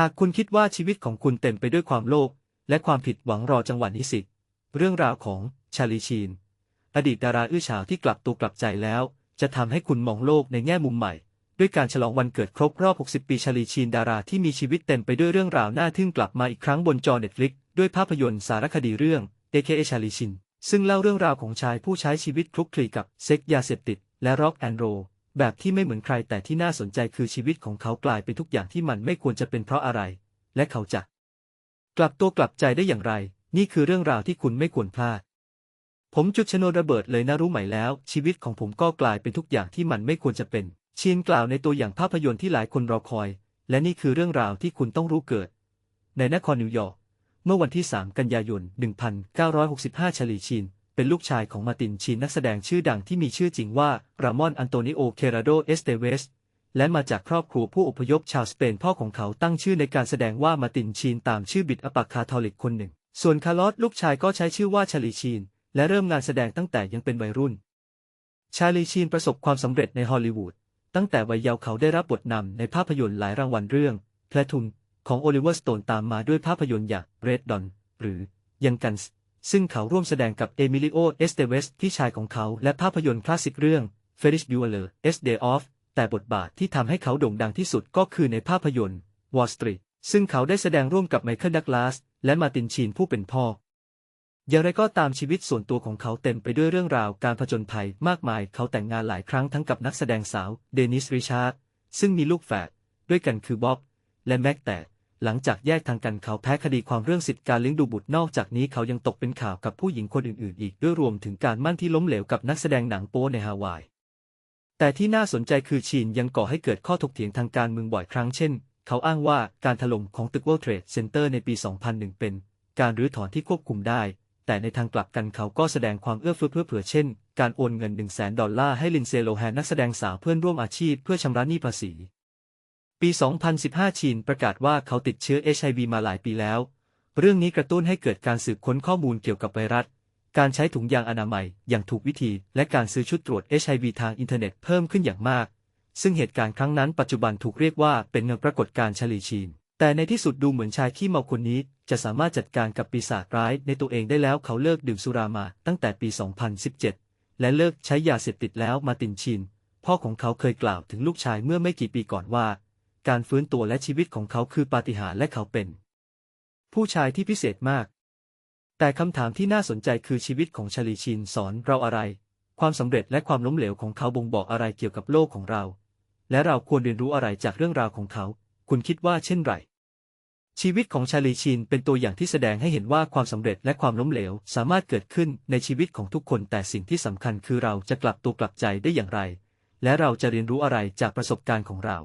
หากคุณคิดว่าชีวิตของคุณเต็มไปด้วยความโลภและความผิดหวังรอจังหวะนี้สิ เรื่องราวของชาลีชีน อดีตดาราอื้อฉาวที่กลับตัวกลับใจแล้ว จะทำให้คุณมองโลกในแง่มุมใหม่ ด้วยการฉลองวันเกิดครบรอบ 60 ปีชาลีชีนดาราที่มีชีวิตเต็มไปด้วยเรื่องราวน่าทึ่งกลับมาอีกครั้งบนจอเน็ตฟลิกด้วยภาพยนตร์สารคดีเรื่อง AKA ชาลีชิน ซึ่งเล่าเรื่องราวของชายผู้ใช้ชีวิตคลุกคลีกับเซ็กยาเสพติด และร็อกแอนโร แบบที่ไม่เหมือนใครแต่ที่น่าสนใจคือชีวิตของเขากลายเป็นทุกอย่างที่มันไม่ควรจะเป็นเพราะอะไร และเขาจะ กลับตัวกลับใจได้อย่างไร นี่คือเรื่องราวที่คุณไม่ควรพลาด ผมจุดชนวนระเบิดเลยนะรู้ไหมแล้ว ชีวิตของผมก็กลายเป็นทุกอย่างที่มันไม่ควรจะเป็นเชียนกล่าวในตัวอย่างภาพยนตร์ที่หลายคนรอคอย และนี่คือเรื่องราวที่คุณต้องรู้เกิด ในนครนิวยอร์กเมื่อวันที่ 3 กันยายน 1965 ชลีชิน เป็นลูกชายของมาตินชินนักแสดงชื่อดังที่มีชื่อจริงว่า รามอนอันโตนิโอ เคราโด เอสเตเวส และมาจากครอบครัวผู้อพยพชาวสเปนพ่อของเขาตั้งชื่อในการแสดงว่ามาตินชินตามชื่อบิดอปักคาทอลิกคนหนึ่ง ส่วนคาร์ลอสลูกชายก็ใช้ชื่อว่าชาลีชินและเริ่มงานแสดงตั้งแต่ยังเป็นวัยรุ่น ชาลีชีนประสบความสำเร็จในฮอลลีวูดตั้งแต่วัยเยาว์เขาได้รับบทนำในภาพยนตร์หลายรางวัลเรื่องแพลทุนของโอลิเวอร์สโตนตามมาด้วยภาพยนตร์อย่างเรดดอนหรือยังกันส์ ซึ่งเขาร่วมแสดงกับเอมิลิโอ เอสเตเวสพี่ชายของเขาและภาพยนตร์คลาสสิกเรื่อง Ferris Bueller S Day Off แต่บทบาทที่ทำให้เขาโด่งดังที่สุดก็คือในภาพยนตร์ Wall Street ซึ่งเขาได้แสดงร่วมกับไมเคิลดักลาส และมาตินชีนผู้เป็นพ่อ อย่างไรก็ตามชีวิตส่วนตัวของเขาเต็มไปด้วยเรื่องราวการผจญภัยมากมาย เขาแต่งงานหลายครั้งทั้งกับนักแสดงสาวเดนิสริชาร์ดซึ่งมีลูกแฝดด้วยกันคือบ๊อบและแม็กแต่ หลังจากแยกทางกันเขาแพ้คดีความเรื่องสิทธิการเลี้ยงดูบุตรนอกจากนี้เขายังตกเป็นข่าวกับผู้หญิงคนอื่นๆ อีกด้วยรวมถึงการมั่นที่ล้มเหลวกับนักแสดงหนังโป๊ในฮาวาย แต่ที่น่าสนใจคือชีนยังก่อให้เกิดข้อถกเถียงทางการเมืองบ่อยครั้งเช่น เขาอ้างว่าการถล่มของตึก World Trade Center ในปี 2001 เป็น การรื้อถอนที่ควบคุมได้ แต่ในทางกลับกันเขาก็แสดงความเอื้อเฟื้อเพื่อเผื่อเช่น การโอนเงิน 1 0 0 0 0แสนดอลลาร์ให้ลินเซโลแฮนนักแสดงสาวเพื่อนร่วมอาชีพเพื่อชำระหนี้ภาษี ปี 2015 ชีนประกาศว่าเขาติดเชื้อ HIV มาหลายปีแล้ว เรื่องนี้กระตุ้นให้เกิดการสืบค้นข้อมูลเกี่ยวกับไวรัส การใช้ถุงยางอนามัยอย่างถูกวิธี และการซื้อชุดตรวจ HIV ทางอินเทอร์เน็ตเพิ่มขึ้นอย่างมาก ซึ่งเหตุการณ์ครั้งนั้นปัจจุบันถูกเรียกว่าเป็นเงินปรากฏการณ์ชลีชีน แต่ในที่สุดดูเหมือนชายขี้เมาคนนี้ จะสามารถจัดการกับปีศาจร้ายในตัวเองได้แล้วเขาเลิกดื่มสุรามาตั้งแต่ปี 2017 และเลิกใช้ยาเสพติดแล้วมาตินชิน พ่อของเขาเคยกล่าวถึงลูกชายเมื่อไม่กี่ปีก่อนว่า การฟื้นตัวและชีวิตของเขาคือปาฏิหาริย์และเขาเป็น ผู้ชายที่พิเศษมาก แต่คำถามที่น่าสนใจคือชีวิตของชาลีชินสอนเราอะไร ความสำเร็จและความล้มเหลวของเขาบ่งบอกอะไรเกี่ยวกับโลกของเรา และเราควรเรียนรู้อะไรจากเรื่องราวของเขา คุณคิดว่าเช่นไรชีวิตของชาลีชินเป็นตัวอย่างที่แสดงให้เห็นว่าความสำเร็จและความล้มเหลว สามารถเกิดขึ้นในชีวิตของทุกคนแต่สิ่งที่สำคัญคือเราจะกลับตัวกลับใจได้อย่างไร และเราจะเรียนรู้อะไรจากประสบการณ์ของเรา